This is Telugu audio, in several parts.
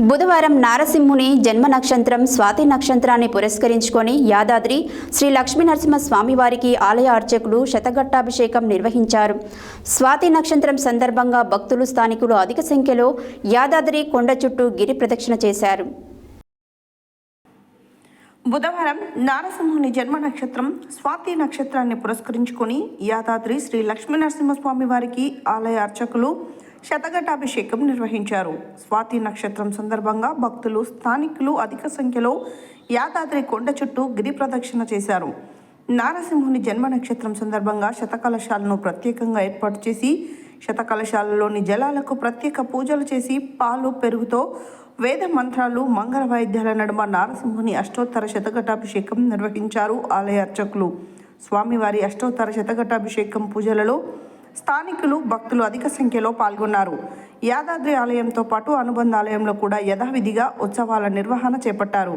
బుధవారం నారసింహుని జన్మ నక్షత్రం స్వాతి నక్షత్రాన్ని పురస్కరించుకొని యాదాద్రి శ్రీ లక్ష్మీ నరసింహ స్వామివారికి ఆలయ అర్చకులు శతఘట్టాభిషేకం నిర్వహించారు. స్వాతి నక్షత్రం సందర్భంగా భక్తులు స్థానికులు అధిక సంఖ్యలో యాదాద్రి కొండ చుట్టూ గిరి ప్రదక్షిణ చేశారు. బుధవారం నారసింహుని జన్మ నక్షత్రం స్వాతి నక్షత్రాన్ని పురస్కరించుకొని యాదాద్రి శ్రీ లక్ష్మీ నరసింహస్వామి వారికి ఆలయ అర్చకులు శతఘటాభిషేకం నిర్వహించారు. స్వాతి నక్షత్రం సందర్భంగా భక్తులు స్థానికులు అధిక సంఖ్యలో యాదాద్రి కొండ చుట్టూ గిరి ప్రదక్షిణ చేశారు. నారసింహుని జన్మ నక్షత్రం సందర్భంగా శతకలశాలను ప్రత్యేకంగా ఏర్పాటు చేసి శతకలశాలలోని జలాలకు ప్రత్యేక పూజలు చేసి పాలు పెరుగుతో వేద మంత్రాలు మంగళ వాయిద్యాల నడుమ నారసింహుని అష్టోత్తర శతఘటాభిషేకం నిర్వహించారు ఆలయ అర్చకులు. స్వామివారి అష్టోత్తర శతఘటాభిషేకం పూజలలో స్థానికులు భక్తులు అధిక సంఖ్యలో పాల్గొన్నారు. యాదాద్రి ఆలయంతో పాటు అనుబంధ ఆలయంలో కూడా యథావిధిగా ఉత్సవాల నిర్వహణ చేపట్టారు.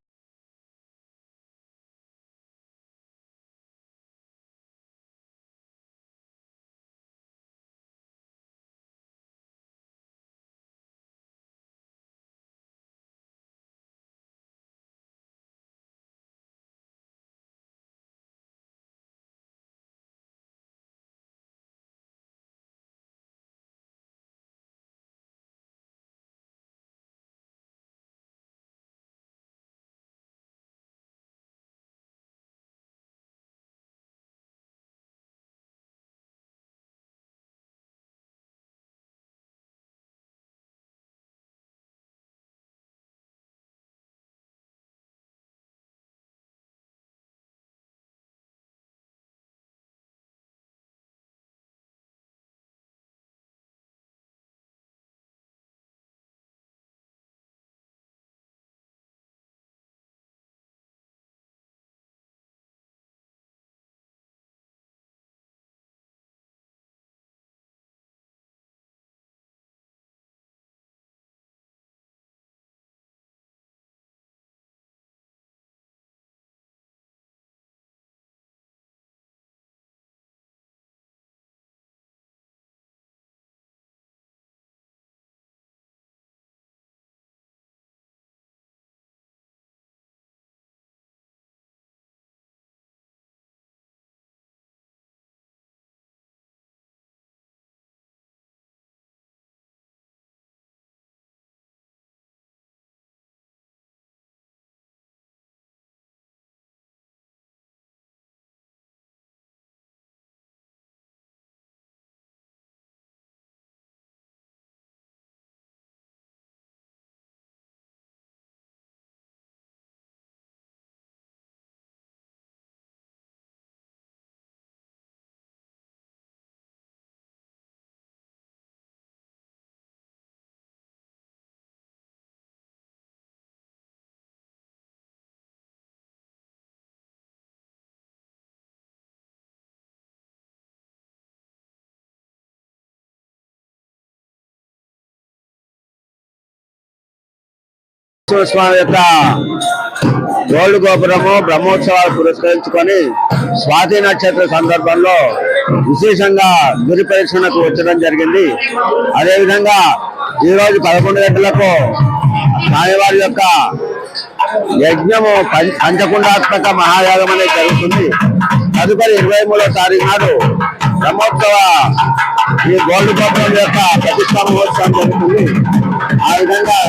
స్వామి యొక్క గోల్డ్ గోపురము బ్రహ్మోత్సవాలు పురస్కరించుకొని స్వాతి నక్షత్ర సందర్భంలో విశేషంగా గురి పరీక్షణకు వచ్చడం జరిగింది. అదేవిధంగా ఈ రోజు పదకొండు గంటలకు స్వామివారి యొక్క యజ్ఞము పం- పంచకుండాత్మక మహాయాగం అనేది జరుగుతుంది. తదుపరి ఇరవై మూడో తారీఖు నాడు బ్రహ్మోత్సవ ఈ గోల్డ్ గోపురం యొక్క ప్రతిష్టా మహోత్సవం జరుగుతుంది. ఆ విధంగా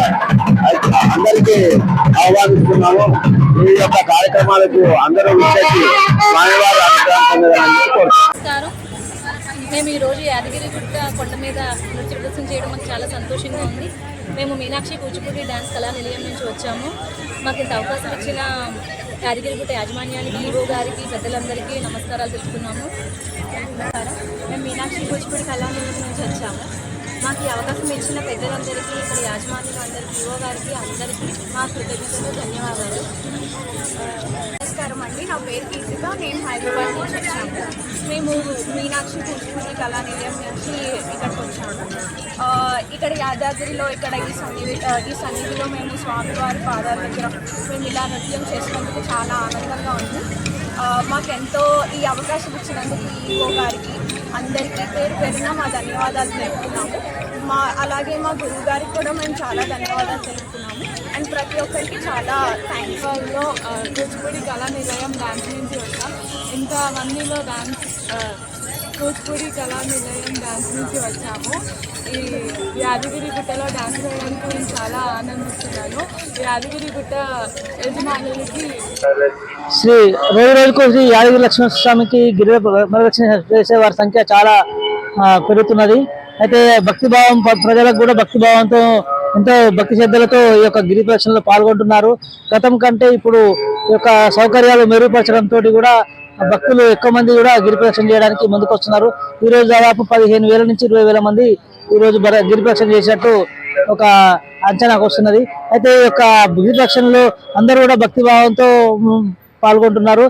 ఆహ్వానిస్తున్నాము. ఈ యొక్క కార్యక్రమాలకు అందరూ విచ్చేసి స్వామివారి నమస్కారం. మేము ఈరోజు యాదగిరి గుట్ట కొండ మీద నృత్య ప్రదర్శన చేయడం మాకు చాలా సంతోషంగా ఉంది. మేము మీనాక్షి కూచిపూడి డ్యాన్స్ కళా నిలయం నుంచి వచ్చాము. మాకు ఇంత అవకాశం ఇచ్చిన యాదగిరిగుట్ట యాజమాన్యానికి ఈవో గారికి పెద్దలందరికీ నమస్కారాలు తెలుపుతున్నాము. మేము మీనాక్షి కూచిపూడి కళా నిలయం నుంచి వచ్చాము. మాకు ఈ అవకాశం ఇచ్చిన పెద్దలందరికీ ఇక్కడ యాజమాన్యులందరికీ ఈవో గారికి అందరికీ మా కృతజ్ఞతలు ధన్యవాదాలు. నమస్కారం అండి. నా పేరు కీర్తిక. నేను హైదరాబాద్ నుంచి వచ్చాము మేము మీనాక్షి కూచిపూడి కళా నిలయం నుంచి ఇక్కడికి వచ్చాము. ఇక్కడ యాదాద్రిలో ఇక్కడ ఈ సన్నిధి ఈ సన్నిధిలో మేము స్వామివారి పాదాల దగ్గర మేము ఇలా నృత్యం చేసినందుకు చాలా ఆనందంగా ఉంది. మాకెంతో ఈ అవకాశం ఇచ్చినందుకు ఈఓ గారికి అందరికీ పేరు పేరున మా ధన్యవాదాలు తెలుపుతున్నాము. మా అలాగే మా గురువు గారికి కూడా మేము చాలా ధన్యవాదాలు తెలుపుతున్నాము. అండ్ ప్రతి ఒక్కరికి చాలా థ్యాంక్ఫుల్లో కూచిపూడి కళా నిలయం డాన్స్ నుంచి వచ్చాం. ఇంకా మందిలో డాన్స్ కూచిపూడి కళా నిలయం డ్యాన్స్ నుంచి వచ్చాము. ఈ యాదగిరి గుట్టలో డ్యాన్స్ వేయడానికి నేను చాలా ఆనందిస్తున్నాను. యాదగిరి గుట్ట యజమానులకి శ్రీ రోజు రోజుకు శ్రీ యాదగిరి లక్ష్మణస్వామికి గిరి ప్రదక్షిణ చేసే వారి సంఖ్య చాలా పెరుగుతున్నది. అయితే భక్తిభావం ప్రజలకు కూడా భక్తిభావంతో ఎంతో భక్తి శ్రద్ధలతో ఈ యొక్క గిరి ప్రదక్షిణలో పాల్గొంటున్నారు. గతం కంటే ఇప్పుడు ఈ యొక్క సౌకర్యాలు మెరుగుపరచడంతో కూడా భక్తులు ఎక్కువ మంది కూడా గిరి ప్రదక్షిణ చేయడానికి ముందుకు వస్తున్నారు ఈ రోజు దాదాపు పదిహేను వేల నుంచి ఇరవై వేల మంది ఈ రోజు బర- గిరి ప్రదక్షిణ చేసినట్టు ఒక అంచనాకు వస్తున్నది. అయితే ఈ యొక్క గిరి ప్రదక్షిణలో అందరూ కూడా భక్తి భావంతో పాల్గొంటున్నారు.